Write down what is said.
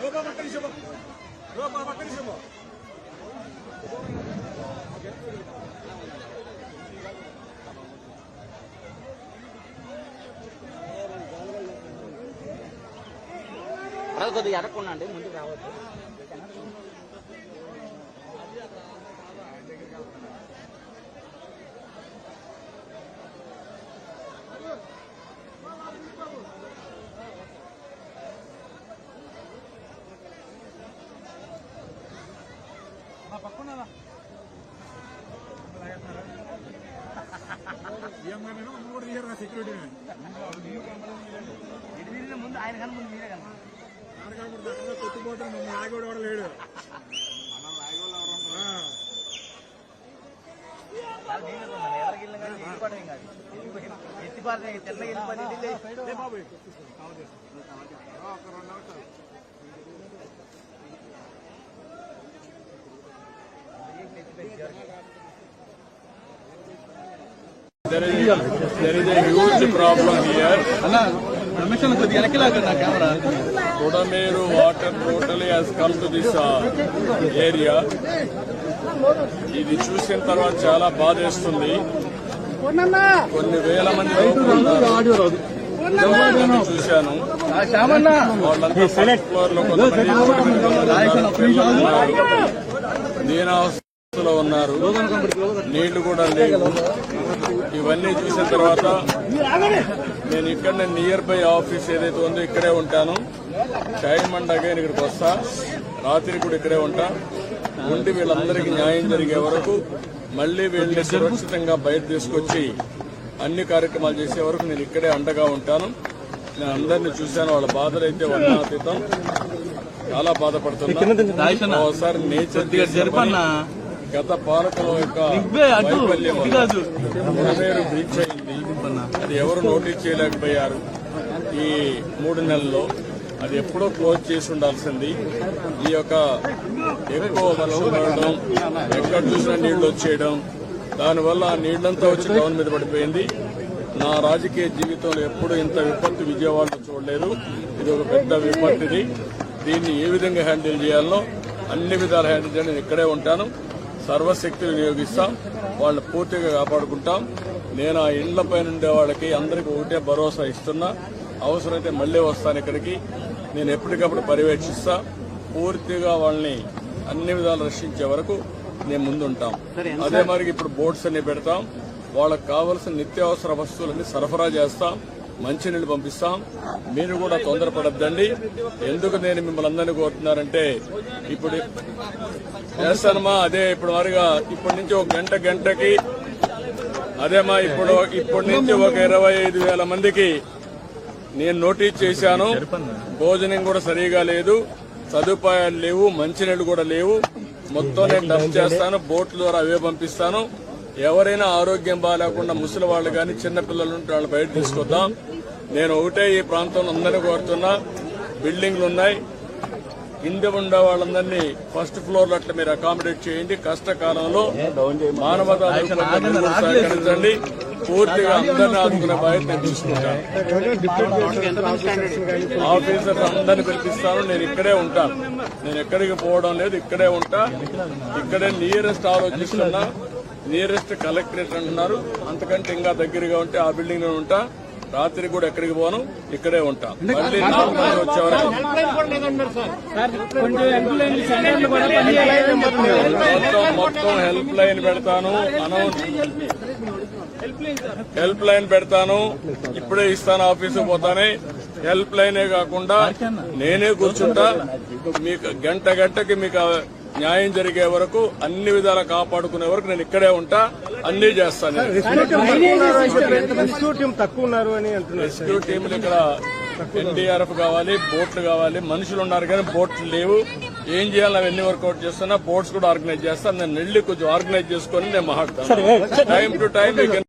లోపల పక్క నిమిషం లోపల పక్క నిమిషం అలా కొద్దిగా ఎడకుండా ముందుకు రావద్దు సెక్యూరిటీ ముందు ఆయన కన్నా ముందు మీరే కన్నా కొట్టుపోతే మమ్మల్ని ఆగోడు కూడా లేడు. కానీ ఎత్తిపారే తెల్లగా వెళ్ళిపోయి బాబు? There is, there is a huge problem here. Kodameru water totally has come to this uh, area. ఇది చూసిన తర్వాత చాలా బాధేస్తుంది కొన్ని వేల మంది చూశాను వాళ్ళంతా ఫ్లోర్లో కొంతమంది దీనావస్థలో ఉన్నారు. నీళ్ళు కూడా లేవు. ఇవన్నీ చూసిన తర్వాత నేను ఇక్కడ నియర్ బై ఆఫీస్ ఏదైతే ఉందో ఇక్కడే ఉంటాను. టైం అండ్ అగైన్ ఇక్కడికి వస్తా. రాత్రి కూడా ఇక్కడే ఉంటా. ఉండి వీళ్ళందరికీ న్యాయం జరిగే వరకు మళ్ళీ వీళ్ళని సురక్షితంగా బయట తీసుకొచ్చి అన్ని కార్యక్రమాలు చేసే వరకు నేను ఇక్కడే అండగా ఉంటాను. నేను అందరినీ చూశాను. వాళ్ళ బాధలు అయితే వర్ణాతీతం. చాలా బాధపడుతున్నా. ఒకసారి నేచర్ గత పాలకుల యొక్క వైఫల్యం బ్రీచ్ అయింది అది ఎవరు నోటీస్ చేయలేకపోయారు? ఈ మూడు నెలల్లో అది ఎప్పుడో క్లోజ్ చేసి ఉండాల్సింది. ఈ యొక్క ఎక్కువ వర్షం పడడం ఎక్కడ చూసినా నీళ్ళు వచ్చేయడం దానివల్ల ఆ నీళ్ళంతా వచ్చి టౌన్ మీద పడిపోయింది. నా రాజకీయ జీవితంలో ఎప్పుడు ఇంత విపత్తు విజయవాడలో చూడలేదు. ఇది ఒక పెద్ద విపత్తు ఇది దీన్ని ఏ విధంగా హ్యాండిల్ చేయాలో అన్ని విధాలు హ్యాండిల్ చేయాలి నేను ఇక్కడే ఉంటాను. సర్వశక్తులు వినియోగిస్తాం వాళ్ళని పూర్తిగా కాపాడుకుంటాం. నేను ఆ ఇండ్ల పైన ఉండే వాళ్ళకి అందరికీ ఒకటే భరోసా ఇస్తున్నా. అవసరమైతే మళ్ళీ వస్తాను ఇక్కడికి. నేను ఎప్పటికప్పుడు పర్యవేక్షిస్తా. పూర్తిగా వాళ్ళని అన్ని విధాలు రక్షించే వరకు నేను ముందుంటాం. అదే మరి ఇప్పుడు బోట్స్ అన్ని పెడతాం. వాళ్ళకి కావలసిన నిత్యావసర వస్తువులన్నీ సరఫరా చేస్తాం. మంచినీళ్ళు పంపిస్తాం. మీరు కూడా తొందరపడద్దండి. ఎందుకు నేను మిమ్మల్ని అందరినీ కోరుతున్నారంటే ఇప్పుడు చేస్తానమ్మా అదే ఇప్పుడు మరిగా ఇప్పటి నుంచి ఒక గంట గంటకి అదేమా ఇప్పుడు ఇప్పటి నుంచి ఒక ఇరవై ఐదు వేల మందికి నేను నోటీస్ చేశాను. భోజనం కూడా సరిగా లేదు సదుపాయాలు లేవు మంచినీళ్ళు కూడా లేవు. మొత్తం నేను డస్ట్ చేస్తాను బోట్ల ద్వారా అవే పంపిస్తాను. ఎవరైనా ఆరోగ్యం బాగాలేకుండా ముసలి వాళ్ళు కానీ చిన్నపిల్లలు ఉంటే వాళ్ళు బయట తీసుకొద్దాం. నేను ఒకటే ఈ ప్రాంతంలో అందరినీ కోరుతున్నా. బిల్డింగ్లు ఉన్నాయి. కింద ఉండే వాళ్ళందరినీ ఫస్ట్ ఫ్లోర్లో అట్లా మీరు అకామిడేట్ చేయండి. కష్టకాలంలో మానవతా సహకరించండి. పూర్తిగా అందరినీ ఆదుకునే బాధ్యత నేను తీసుకుంటాను ఆఫీసర్స్ అందరిని పిలిపిస్తాను. నేను ఇక్కడే ఉంటాను. నేను ఎక్కడికి పోవడం లేదు. ఇక్కడే ఉంటా. ఇక్కడే నియరెస్ట్ ఆలోచిస్తున్నా. నియరెస్ట్ కలెక్టరేట్ అంటున్నారు. అంతకంటే ఇంకా దగ్గరగా ఉంటే ఆ బిల్డింగ్లో ఉంటా. రాత్రి కూడా ఎక్కడికి పోను? ఇక్కడే ఉంటా. మళ్ళీ నాలుగు మొత్తం మొత్తం హెల్ప్ లైన్ పెడతాను. అనౌన్స్ హెల్ప్ లైన్ పెడతాను. ఇప్పుడే ఇస్తాను ఆఫీసు పోతానే. హెల్ప్ లైనే కాకుండా నేనే కూర్చుంటా. మీకు గంట గంటకి మీకు న్యాయం జరిగే వరకు అన్ని విధాలా కాపాడుకునే వరకు నేను ఇక్కడే ఉంటా అన్ని చేస్తాను రెస్క్యూ టీం తక్కువ ఉన్నారు అని అంటున్నారు రెస్క్యూ టీంలు ఇక్కడ ఎన్డీఆర్ఎఫ్ కావాలి బోట్లు కావాలి మనుషులు ఉన్నారు కానీ బోట్లు లేవు. ఏం చేయాలి అవన్నీ వర్కౌట్ చేస్తున్నా బోట్స్ కూడా ఆర్గనైజ్ చేస్తాను. నేను వెళ్ళి కొంచెం ఆర్గనైజ్ చేసుకొని నేను మాట్లాడతాను టైం టు టైం